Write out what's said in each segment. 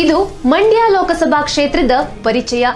ಇದು ಮಂಡ್ಯ ಲೋಕಸಭಾ ಕ್ಷೇತ್ರದ ಪರಿಚಯ.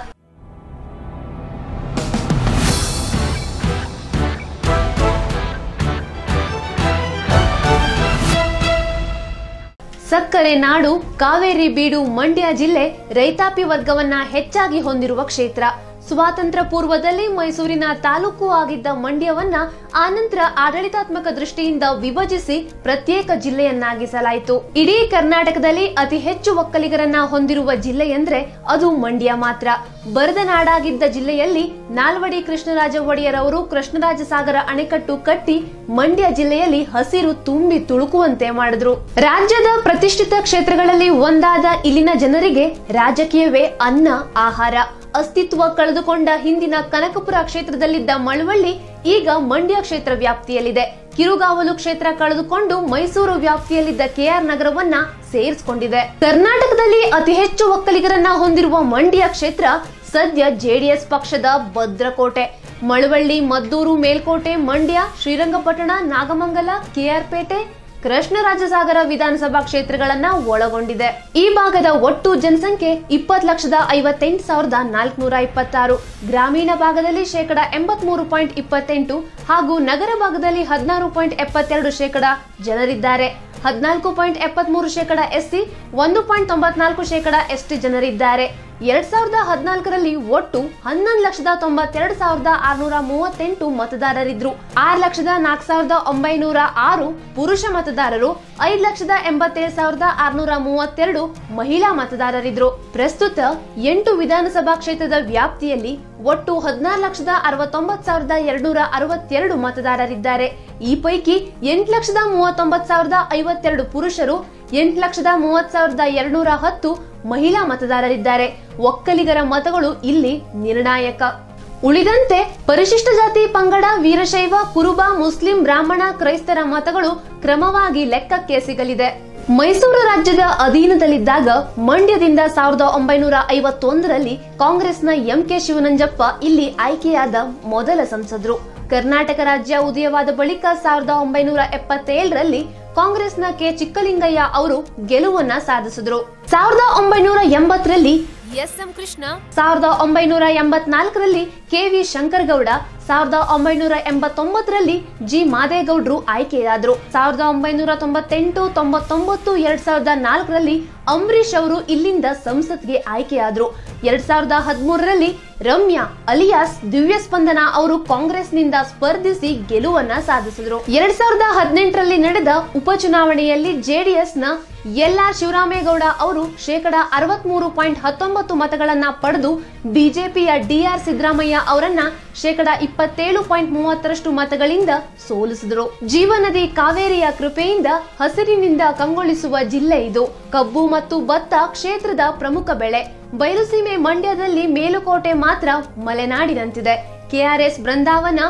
ಸಕ್ಕರೆ ನಾಡು, ಕಾವೇರಿ ಬೀಡು ಮಂಡ್ಯ ಜಿಲ್ಲೆ ರೈತಾಪಿ ವರ್ಗವನ್ನ ಹೆಚ್ಚಾಗಿ ಹೊಂದಿರುವ ಕ್ಷೇತ್ರ. ಸ್ವಾತಂತ್ರ್ಯ ಪೂರ್ವದಲ್ಲಿ ಮೈಸೂರಿನ ತಾಲೂಕು ಆಗಿದ್ದ ಮಂಡ್ಯವನ್ನ ಆನಂತರ ಆಡಳಿತಾತ್ಮಕ ದೃಷ್ಟಿಯಿಂದ ವಿಭಜಿಸಿ ಪ್ರತ್ಯೇಕ ಜಿಲ್ಲೆಯನ್ನಾಗಿಸಲಾಯಿತು. ಇಡೀ ಕರ್ನಾಟಕದಲ್ಲಿ ಅತಿ ಹೆಚ್ಚು ಒಕ್ಕಲಿಗರನ್ನ ಹೊಂದಿರುವ ಜಿಲ್ಲೆ ಎಂದ್ರೆ ಅದು ಮಂಡ್ಯ ಮಾತ್ರ. ಬರದ ನಾಡಾಗಿದ್ದ ಜಿಲ್ಲೆಯಲ್ಲಿ ನಾಲ್ವಡಿ ಕೃಷ್ಣರಾಜ ಒಡೆಯರ್ ಅವರು ಕೃಷ್ಣರಾಜ ಸಾಗರ ಅಣೆಕಟ್ಟು ಕಟ್ಟಿ ಮಂಡ್ಯ ಜಿಲ್ಲೆಯಲ್ಲಿ ಹಸಿರು ತುಂಬಿ ತುಳುಕುವಂತೆ ಮಾಡಿದ್ರು. ರಾಜ್ಯದ ಪ್ರತಿಷ್ಠಿತ ಕ್ಷೇತ್ರಗಳಲ್ಲಿ ಒಂದಾದ ಇಲ್ಲಿನ ಜನರಿಗೆ ರಾಜಕೀಯವೇ ಅನ್ನ, ಆಹಾರ. ಅಸ್ತಿತ್ವ ಕಳೆದುಕೊಂಡ ಹಿಂದಿನ ಕನಕಪುರ ಕ್ಷೇತ್ರದಲ್ಲಿದ್ದ ಮಳವಳ್ಳಿ ಈಗ ಮಂಡ್ಯ ಕ್ಷೇತ್ರ ವ್ಯಾಪ್ತಿಯಲ್ಲಿದೆ. ಕಿರುಗಾವಲು ಕ್ಷೇತ್ರ ಕಳೆದುಕೊಂಡು ಮೈಸೂರು ವ್ಯಾಪ್ತಿಯಲ್ಲಿದ್ದ ಕೆಆರ್ ನಗರವನ್ನ ಸೇರಿಸಿಕೊಂಡಿದೆ. ಕರ್ನಾಟಕದಲ್ಲಿ ಅತಿ ಹೆಚ್ಚು ಒಕ್ಕಲಿಗರನ್ನ ಹೊಂದಿರುವ ಮಂಡ್ಯ ಕ್ಷೇತ್ರ ಸದ್ಯ ಜೆಡಿಎಸ್ ಪಕ್ಷದ ಭದ್ರಕೋಟೆ. ಮಳವಳ್ಳಿ, ಮದ್ದೂರು, ಮೇಲ್ಕೋಟೆ, ಮಂಡ್ಯ, ಶ್ರೀರಂಗಪಟ್ಟಣ, ನಾಗಮಂಗಲ ಕೆಆರ್ಪೇಟೆ ಕೃಷ್ಣರಾಜಸಾಗರ ವಿಧಾನಸಭಾ ಕ್ಷೇತ್ರಗಳನ್ನ ಒಳಗೊಂಡಿದೆ. ಈ ಭಾಗದ ಒಟ್ಟು ಜನಸಂಖ್ಯೆ ಇಪ್ಪತ್ತು ಲಕ್ಷದ ಐವತ್ತೆಂಟು ಸಾವಿರದ ನಾಲ್ಕುನೂರ ಇಪ್ಪತ್ತಾರು. ಗ್ರಾಮೀಣ ಭಾಗದಲ್ಲಿ ಶೇಕಡ ಎಂಬತ್ಮೂರು ಪಾಯಿಂಟ್ ಇಪ್ಪತ್ತೆಂಟು ಹಾಗೂ ನಗರ ಭಾಗದಲ್ಲಿ ಹದಿನಾರು ಪಾಯಿಂಟ್ ಎಪ್ಪತ್ತೆರಡು ಶೇಕಡ ಜನರಿದ್ದಾರೆ. ಹದಿನಾಲ್ಕು ಪಾಯಿಂಟ್ ಎಪ್ಪತ್ಮೂರು ಶೇಕಡ ಎಸ್ಸಿ, ಒಂದು ಪಾಯಿಂಟ್ ತೊಂಬತ್ನಾಲ್ಕು ಶೇಕಡ ಎಸ್ಟಿ ಜನರಿದ್ದಾರೆ. ಎರಡ್ ಸಾವಿರದ ಹದಿನಾಲ್ಕರಲ್ಲಿ ಒಟ್ಟು ಹನ್ನೊಂದು ಲಕ್ಷದ ತೊಂಬತ್ತೆರಡು ಸಾವಿರದ ಆರ್ನೂರ ಮೂವತ್ತೆಂಟು ಮತದಾರರಿದ್ರು. ಆರು ಲಕ್ಷದ ನಾಲ್ಕು ಸಾವಿರದ ಒಂಬೈನೂರ ಆರು ಪುರುಷ ಮತದಾರರು, ಐದು ಲಕ್ಷದ ಎಂಬತ್ತೇಳು ಸಾವಿರದ ಆರ್ನೂರ ಮೂವತ್ತೆರಡು ಮಹಿಳಾ ಮತದಾರರಿದ್ರು. ಪ್ರಸ್ತುತ ಎಂಟು ವಿಧಾನಸಭಾ ಕ್ಷೇತ್ರದ ವ್ಯಾಪ್ತಿಯಲ್ಲಿ ಒಟ್ಟು ಹದಿನಾರು ಲಕ್ಷದ ಅರವತ್ತೊಂಬತ್ತು ಸಾವಿರದ ಎರಡ್ನೂರ ಅರವತ್ತೆರಡು ಮತದಾರರಿದ್ದಾರೆ. ಈ ಪೈಕಿ ಎಂಟು ಲಕ್ಷದ ಮೂವತ್ತೊಂಬತ್ತು ಸಾವಿರದ ಐವತ್ತೆರಡು ಪುರುಷರು, ಎಂಟು ಲಕ್ಷದ ಮೂವತ್ತು ಸಾವಿರದ ಎರಡ್ನೂರ ಹತ್ತು ಮಹಿಳಾ ಮತದಾರರಿದ್ದಾರೆ. ಒಕ್ಕಲಿಗರ ಮತಗಳು ಇಲ್ಲಿ ನಿರ್ಣಾಯಕ. ಉಳಿದಂತೆ ಪರಿಶಿಷ್ಟ ಜಾತಿ ಪಂಗಡ, ವೀರಶೈವ, ಕುರುಬ, ಮುಸ್ಲಿಂ, ಬ್ರಾಹ್ಮಣ, ಕ್ರೈಸ್ತರ ಮತಗಳು ಕ್ರಮವಾಗಿ ಲೆಕ್ಕಕ್ಕೆ ಸಿಗಲಿದೆ. ಮೈಸೂರು ರಾಜ್ಯದ ಅಧೀನದಲ್ಲಿದ್ದಾಗ ಮಂಡ್ಯದಿಂದ ಸಾವಿರದ ಒಂಬೈನೂರ ಐವತ್ತೊಂದರಲ್ಲಿ ಕಾಂಗ್ರೆಸ್ನ ಎಂ ಕೆ ಶಿವನಂಜಪ್ಪ ಇಲ್ಲಿ ಆಯ್ಕೆಯಾದ ಮೊದಲ ಸಂಸದರು. ಕರ್ನಾಟಕ ರಾಜ್ಯ ಉದಯವಾದ ಬಳಿಕ ಸಾವಿರದ ಒಂಬೈನೂರ ಎಪ್ಪತ್ತೇಳರಲ್ಲಿ ಕಾಂಗ್ರೆಸ್ನ ಕೆ ಚಿಕ್ಕಲಿಂಗಯ್ಯ ಅವರು ಗೆಲುವನ್ನ ಸಾಧಿಸಿದ್ರು. ಸಾವಿರದ ಒಂಬೈನೂರ ಎಂಬತ್ತರಲ್ಲಿ ಎಸ್ ಎಂ ಕೃಷ್ಣ. ಸಾವಿರದ ಒಂಬೈನೂರ ಎಂಬತ್ನಾಲ್ಕರಲ್ಲಿ ಕೆ ವಿ ಶಂಕರಗೌಡ ಸಾವಿರದ ಒಂಬೈನೂರ ಎಂಬತ್ತೊಂಬತ್ತರಲ್ಲಿ ಜಿ. ಮಾದೇಗೌಡರು ಆಯ್ಕೆಯಾದ್ರು. ಸಾವಿರದ ಒಂಬೈನೂರ ತೊಂಬತ್ತೆಂಟು, ತೊಂಬತ್ತೊಂಬತ್ತು, ಎರಡ್ ಸಾವಿರದ ನಾಲ್ಕರಲ್ಲಿ ಅಂಬರೀಷ್ ಅವರು ಇಲ್ಲಿಂದ ಸಂಸತ್ಗೆ ಆಯ್ಕೆಯಾದ್ರು. ಎರಡ್ ಸಾವಿರದ ಹದಿಮೂರರಲ್ಲಿ ರಮ್ಯಾ, ಅಲಿಯಾಸ್, ದಿವ್ಯ ಸ್ಪಂದನ ಅವರು ಕಾಂಗ್ರೆಸ್ನಿಂದ ಸ್ಪರ್ಧಿಸಿ ಗೆಲುವನ್ನ ಸಾಧಿಸಿದ್ರು. ಎರಡ್ ಸಾವಿರದ ಹದಿನೆಂಟರಲ್ಲಿ ನಡೆದ ಉಪಚುನಾವಣೆಯಲ್ಲಿ ಎಲ್. ಆರ್. ಶಿವರಾಮೇಗೌಡ ಅವರು ಶೇಕಡ ಅರವತ್ಮೂರು ಪಾಯಿಂಟ್ ಹತ್ತೊಂಬತ್ತು ಮತಗಳನ್ನ ಪಡೆದು ಬಿಜೆಪಿಯ ಡಿಆರ್ ಸಿದ್ದರಾಮಯ್ಯ ಅವರನ್ನ ಶೇಕಡ ಇಪ್ಪತ್ತೇಳು ಪಾಯಿಂಟ್ ಮೂವತ್ತರಷ್ಟು ಮತಗಳಿಂದ ಸೋಲಿಸಿದರು. ಜೀವನದಿ ಕಾವೇರಿಯ ಕೃಪೆಯಿಂದ ಹಸಿರಿನಿಂದ ಕಂಗೊಳಿಸುವ ಜಿಲ್ಲೆ ಇದು. ಕಬ್ಬು ಮತ್ತು ಭತ್ತ ಕ್ಷೇತ್ರದ ಪ್ರಮುಖ ಬೆಳೆ. ಬಯಲುಸೀಮೆ ಮಂಡ್ಯದಲ್ಲಿ ಮೇಲುಕೋಟೆ ಮಾತ್ರ ಮಲೆನಾಡಿನಂತಿದೆ. ಕೆಆರ್ಎಸ್ ಬೃಂದಾವನ,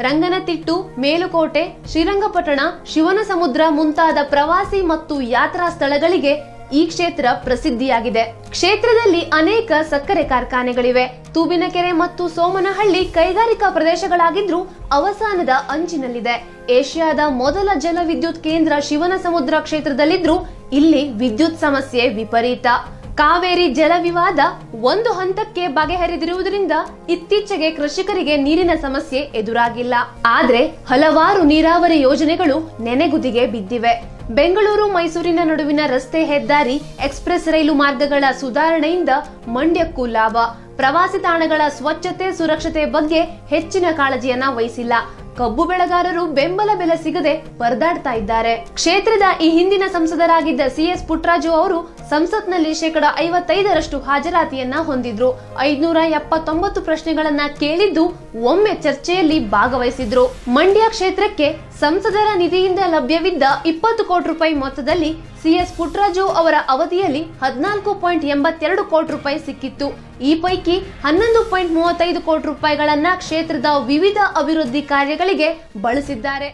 ರಂಗನತಿಟ್ಟು, ಮೇಲುಕೋಟೆ, ಶ್ರೀರಂಗಪಟ್ಟಣ ಶಿವನ ಸಮುದ್ರ ಮುಂತಾದ ಪ್ರವಾಸಿ ಮತ್ತು ಯಾತ್ರಾ ಸ್ಥಳಗಳಿಗೆ ಈ ಕ್ಷೇತ್ರ ಪ್ರಸಿದ್ಧಿಯಾಗಿದೆ. ಕ್ಷೇತ್ರದಲ್ಲಿ ಅನೇಕ ಸಕ್ಕರೆ ಕಾರ್ಖಾನೆಗಳಿವೆ. ತೂಬಿನಕೆರೆ ಮತ್ತು ಸೋಮನಹಳ್ಳಿ ಕೈಗಾರಿಕಾ ಪ್ರದೇಶಗಳಾಗಿದ್ರೂ ಅವಸಾನದ ಅಂಚಿನಲ್ಲಿದೆ. ಏಷ್ಯಾದ ಮೊದಲ ಜಲವಿದ್ಯುತ್ ಕೇಂದ್ರ ಶಿವನ ಸಮುದ್ರ ಕ್ಷೇತ್ರದಲ್ಲಿದ್ರೂ ಇಲ್ಲಿ ವಿದ್ಯುತ್ ಸಮಸ್ಯೆ ವಿಪರೀತ. ಕಾವೇರಿ ಜಲ ವಿವಾದ ಒಂದು ಹಂತಕ್ಕೆ ಬಗೆಹರಿದಿರುವುದರಿಂದ ಇತ್ತೀಚೆಗೆ ಕೃಷಿಕರಿಗೆ ನೀರಿನ ಸಮಸ್ಯೆ ಎದುರಾಗಿಲ್ಲ. ಆದ್ರೆ ಹಲವಾರು ನೀರಾವರಿ ಯೋಜನೆಗಳು ನೆನೆಗುದಿಗೆ ಬಿದ್ದಿವೆ. ಬೆಂಗಳೂರು ಮೈಸೂರಿನ ನಡುವಿನ ರಸ್ತೆ ಹೆದ್ದಾರಿ ಎಕ್ಸ್ಪ್ರೆಸ್ ರೈಲು ಮಾರ್ಗಗಳ ಸುಧಾರಣೆಯಿಂದ ಮಂಡ್ಯಕ್ಕೂ ಲಾಭ. ಪ್ರವಾಸಿ ತಾಣಗಳ ಸ್ವಚ್ಛತೆ, ಸುರಕ್ಷತೆ ಬಗ್ಗೆ ಹೆಚ್ಚಿನ ಕಾಳಜಿಯನ್ನ ವಹಿಸಿಲ್ಲ. ಕಬ್ಬು ಬೆಳೆಗಾರರು ಬೆಂಬಲ ಬೆಲೆ ಸಿಗದೆ ಪರದಾಡ್ತಾ ಇದ್ದಾರೆ. ಕ್ಷೇತ್ರದ ಈ ಹಿಂದಿನ ಸಂಸದರಾಗಿದ್ದ ಸಿಎಸ್ ಪುಟ್ರಾಜು ಅವರು ಸಂಸತ್ನಲ್ಲಿ ಶೇಕಡ ಐವತ್ತೈದರಷ್ಟು ಹಾಜರಾತಿಯನ್ನ ಹೊಂದಿದ್ರು. ಐದ್ನೂರ ಎಪ್ಪತ್ತೊಂಬತ್ತು ಪ್ರಶ್ನೆಗಳನ್ನ ಕೇಳಿದ್ದು ಒಮ್ಮೆ ಚರ್ಚೆಯಲ್ಲಿ ಭಾಗವಹಿಸಿದ್ರು. ಮಂಡ್ಯ ಕ್ಷೇತ್ರಕ್ಕೆ ಸಂಸದರ ನಿಧಿಯಿಂದ ಲಭ್ಯವಿದ್ದ ಇಪ್ಪತ್ತು ಕೋಟಿ ರೂಪಾಯಿ ಮೊತ್ತದಲ್ಲಿ ಸಿಎಸ್ ಪುಟ್ರಾಜು ಅವರ ಅವಧಿಯಲ್ಲಿ ಹದಿನಾಲ್ಕು ಪಾಯಿಂಟ್ ಎಂಬತ್ತೆರಡು ಕೋಟಿ ರೂಪಾಯಿ ಸಿಕ್ಕಿತ್ತು. ಈ ಪೈಕಿ ಹನ್ನೊಂದು ಪಾಯಿಂಟ್ ಮೂವತ್ತೈದು ಕೋಟಿ ರೂಪಾಯಿಗಳನ್ನ ಕ್ಷೇತ್ರದ ವಿವಿಧ ಅಭಿವೃದ್ಧಿ ಕಾರ್ಯಗಳಿಗೆ ಬಳಸಿದ್ದಾರೆ.